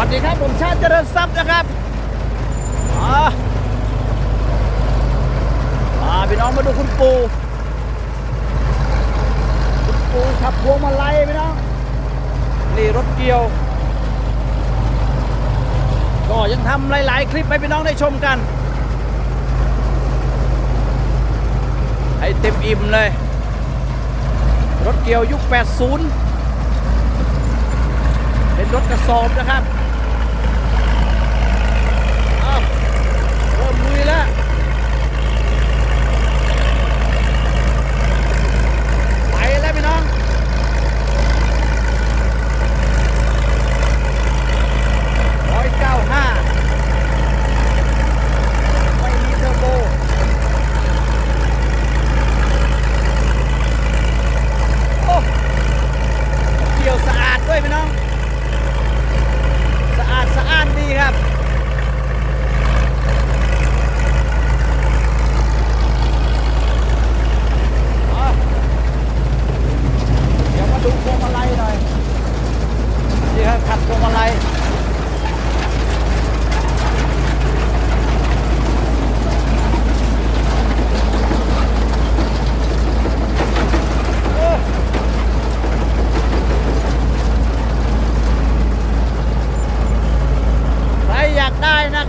วัสดีครับ ผมชาติเจริญทรัพย์นะครับมาพี่น้องมาดูคุณปูคุณปูขับพวงมาลัยพี่น้องนี่รถเกียว ก็ยังทำหลาย ๆ คลิปให้พี่น้องได้ชมกัน ให้เต็มอิ่มเลย รถเกียวยุค 80 เป็นรถกระสอบนะครับ muy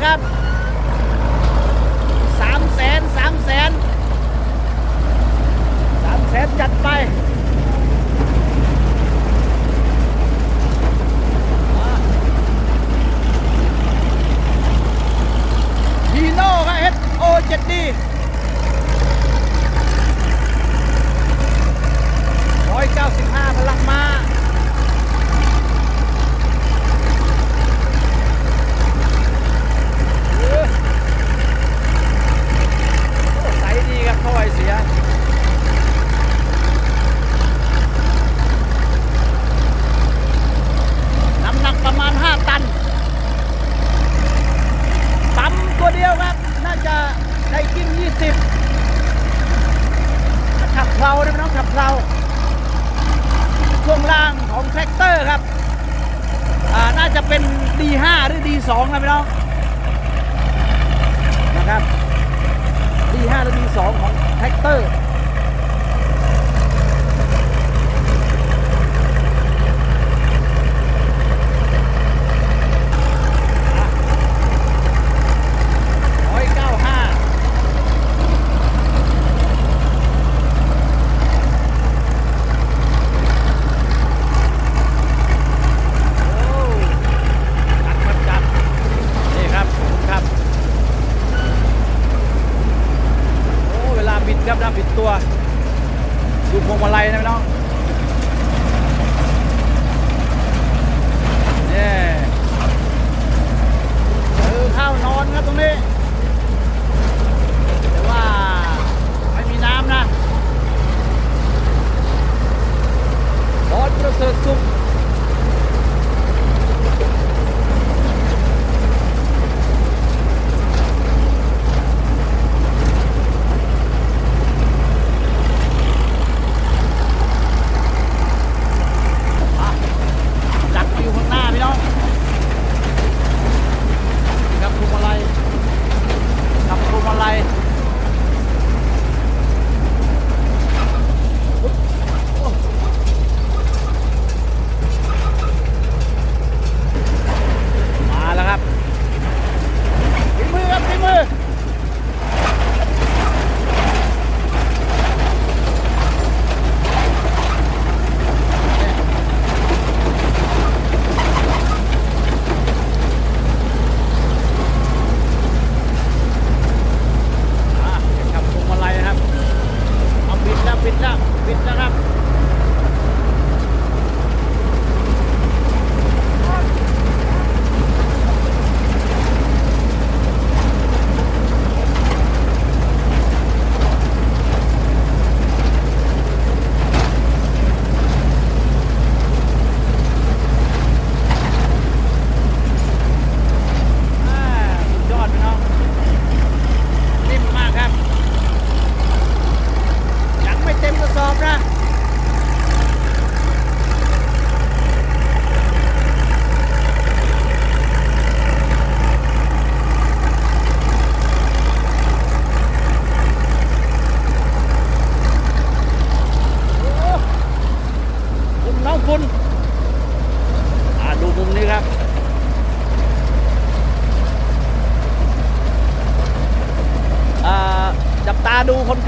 Yeah. ที่สองแล้วพี่น้องนะครับตีห้านาทีสอง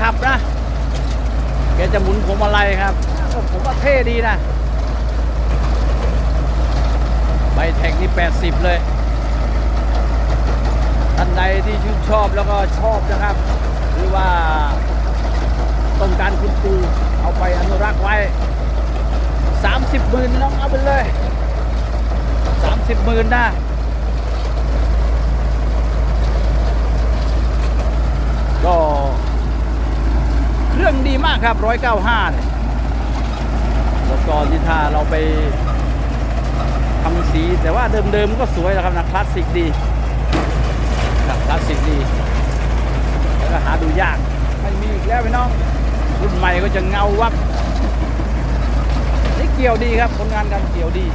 ขับนะแกจะหมุนพวงมาลัยครับ ผมว่าเท่ดีนะใบแท็กนี่ 80 เลยท่านใดที่ชื่นชอบแล้วก็ชอบนะครับ หรือว่าต้องการคุณปูเอาไปอนุรักษ์ไว้ 30หมื่นน้องเอาไปเลย 30หมื่นนะก็ เครื่องดีมากครับ 195เนี่ยแล้วก็ที่ถ้าเราไปทำสี แต่ว่าเดิมๆก็สวยนะครับนะคลาสสิกดีครับคลาสสิกดีแล้วก็หาดูยาก ไม่มีอีกแล้วพี่น้อง รุ่นใหม่ก็จะเงาวับนี่เกี่ยวดีครับผลงานการเกี่ยวดี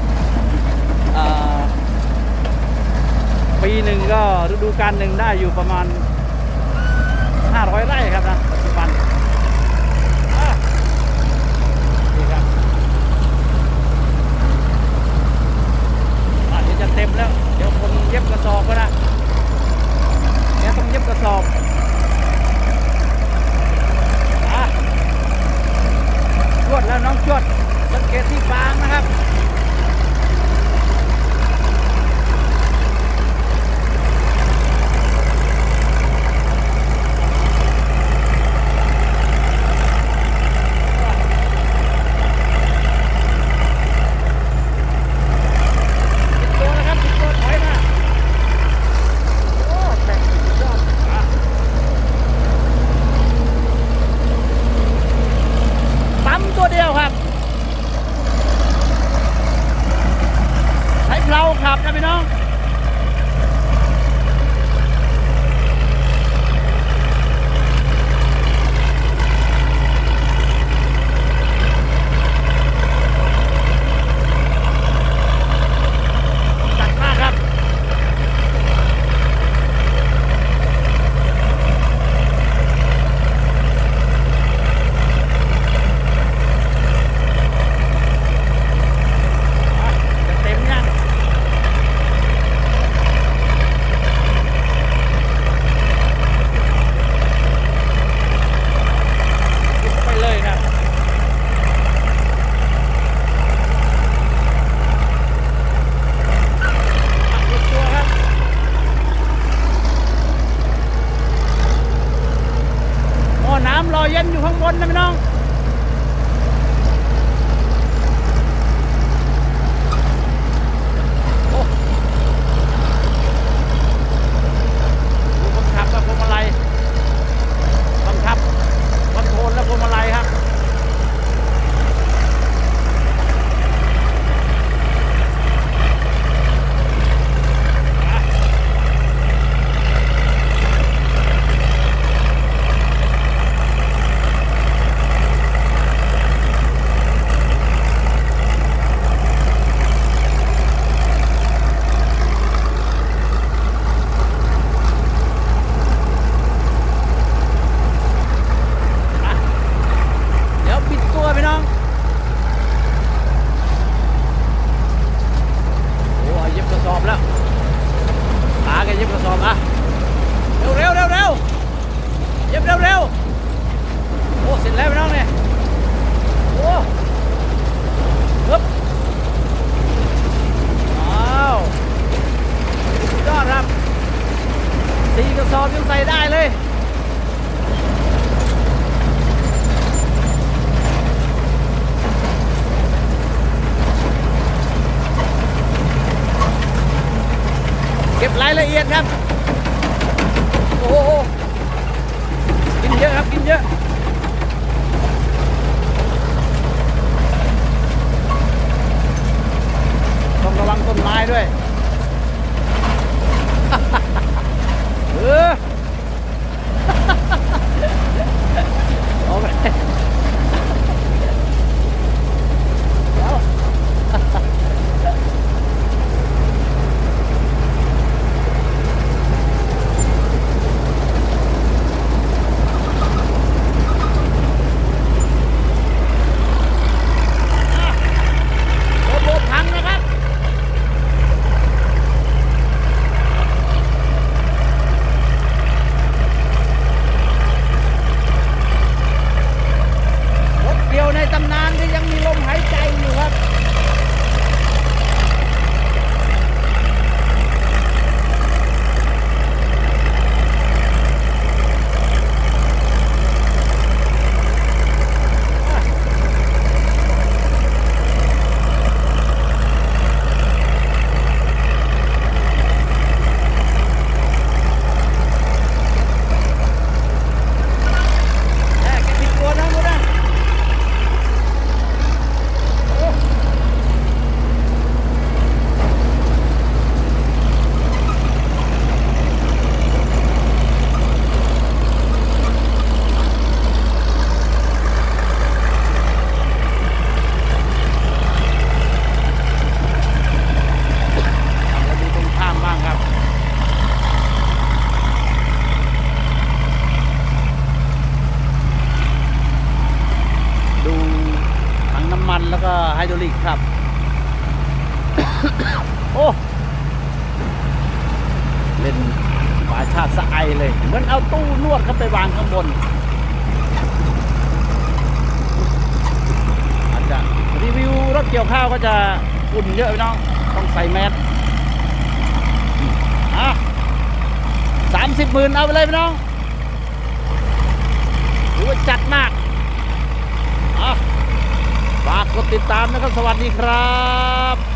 ปีหนึ่งก็ฤดูกาลหนึ่งได้อยู่ประมาณ 500 ไร่ครับนะายละเอียดครับ เกี่ยวข้าวก็จะอุ่นเยอะพี่น้อง ต้องใส่แมสอะสามสิบหมื่นเอาไปเลยพี่น้องถือว่าจัดมากอะฝากกดติดตามนะครับ สวัสดีครับ